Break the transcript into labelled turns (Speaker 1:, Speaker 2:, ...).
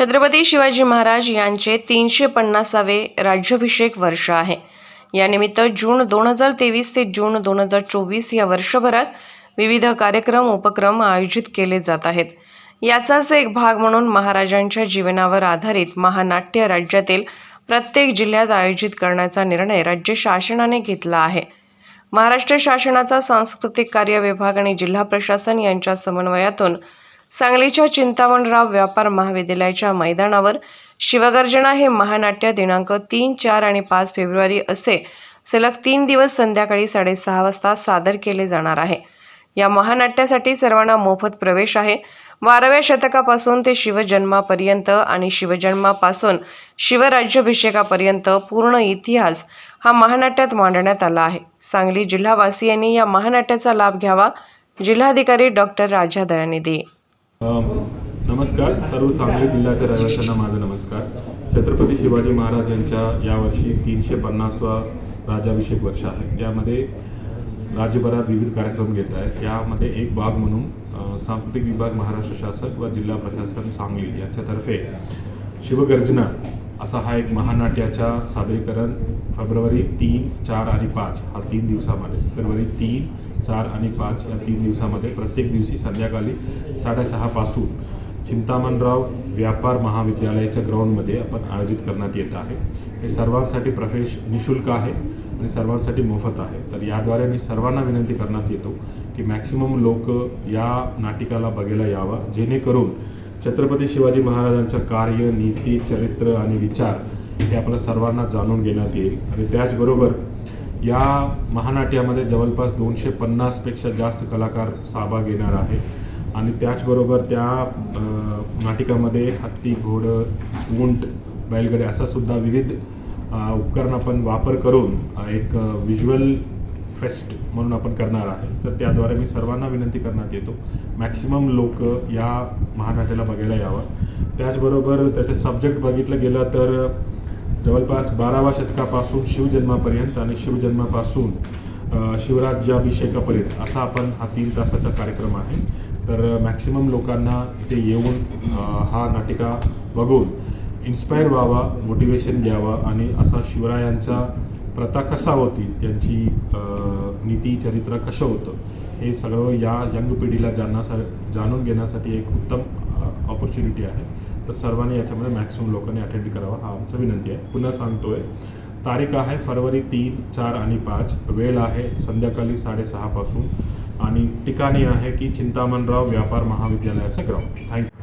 Speaker 1: छत्रपती शिवाजी महाराज यांचे तीनशे पन्नासावे राज्याभिषेक वर्ष आहे. यानिमित्त जून दोन हजार तेवीस ते जून दोन हजार चोवीस या वर्षभरात विविध कार्यक्रम उपक्रम आयोजित केले जात आहेत. याचाच एक भाग म्हणून महाराजांच्या जीवनावर आधारित महानाट्य राज्यातील प्रत्येक जिल्ह्यात आयोजित करण्याचा निर्णय राज्य शासनाने घेतला आहे. महाराष्ट्र शासनाचा सांस्कृतिक कार्य विभाग आणि जिल्हा प्रशासन यांच्या समन्वयातून सांगलीच्या चिंतामणराव व्यापार महाविद्यालयाच्या मैदानावर शिवगर्जना हे महानाट्य दिनांक तीन चार आणि पाच फेब्रुवारी असे सलग तीन दिवस संध्याकाळी साडेसहा वाजता सादर केले जाणार आहे. या महानाट्यासाठी सर्वांना मोफत प्रवेश आहे. बाराव्या शतकापासून ते शिवजन्मापर्यंत आणि शिवजन्मापासून शिवराज्याभिषेकापर्यंत पूर्ण इतिहास हा महानाट्यात मांडण्यात आला आहे. सांगली जिल्हावासियांनी या महानाट्याचा लाभ घ्यावा जिल्हाधिकारी डॉक्टर राजा दयानिधी
Speaker 2: नमस्कार. सर्व सांगली जिल्ह्याच्या रहिवाशांना माझा नमस्कार. छत्रपती शिवाजी महाराज यांच्या यावर्षी तीनशे पन्नासवा राज्याभिषेक वर्ष आहे. ज्यामध्ये राज्यभरात विविध कार्यक्रम घेत आहेत. यामध्ये एक भाग म्हणून सांस्कृतिक विभाग महाराष्ट्र शासन व जिल्हा प्रशासन सांगली यांच्यातर्फे शिवगर्जना असा हा एक महानाट्याचा सादरीकरण फेब्रुवारी तीन चार आणि पाच. हा तीन दिवसामध्ये. फेब्रुवारी तीन चार आणि पाच या तीन दिवसामध्ये प्रत्येक दिवशी संध्याकाळी साडेसहापासून चिंतामणराव व्यापार महाविद्यालयाच्या ग्राउंडमध्ये आपण आयोजित करण्यात येत आहे. हे सर्वांसाठी प्रवेश निशुल्क आहे आणि सर्वांसाठी मोफत आहे. तर याद्वारे मी सर्वांना विनंती करण्यात येतो की मॅक्सिमम लोक या नाटिकाला बघायला यावा जेणेकरून छत्रपती शिवाजी महाराजांचं कार्य नीती चरित्र आणि विचार हे आपल्या सर्वांना जाणून घेण्यात येईल. आणि त्याचबरोबर या महानाट्यामध्ये जवळपास दोनशे पन्नासपेक्षा जास्त कलाकार सहभाग घेणार आहे. आणि त्याचबरोबर त्या नाटिकामध्ये हत्ती घोडं उंट बैलगाडी असा सुद्धा विविध अ, उपकरण आपण वापर करून एक व्हिज्युअल फेस्ट म्हणून आपण करणार आहे. तर त्याद्वारे मी सर्वांना विनंती करण्यात येतो. मॅक्सिमम लोक या महानाट्याला बघायला यावं. त्याचबरोबर त्याचे सब्जेक्ट बघितलं गेलं तर जवळपास बाराव्या शतकापासून शिवजन्मापर्यंत आणि शिवजन्मापासून शिवराज्याभिषेकापर्यंत असा आपण हा तीन तासाचा कार्यक्रम आहे. तर मॅक्सिमम लोकांना इथे येऊन हा नाटिका बघून इन्स्पायर व्हावा मोटिवेशन घ्यावा आणि असा शिवरायांचा प्रथा कसा होती? त्यांची नीती चरित्र कसं होतं? हे सगळं या यंग पिढीला जाणण्यासा जाणून घेण्यासाठी एक उत्तम ऑपॉर्च्युनिटी आहे. तर सर्वांनी याच्यामध्ये मॅक्सिमम लोकांनी अटेंड करावा हा आमचा विनंती आहे. पुन्हा सांगतोय तारीख आहे फरवरी तीन चार आणि पाच. वेळ आहे संध्याकाळी साडेसहापासून आणि ठिकाणी आहे की चिंतामणराव व्यापार महाविद्यालयाचं ग्राउंड थँक्यू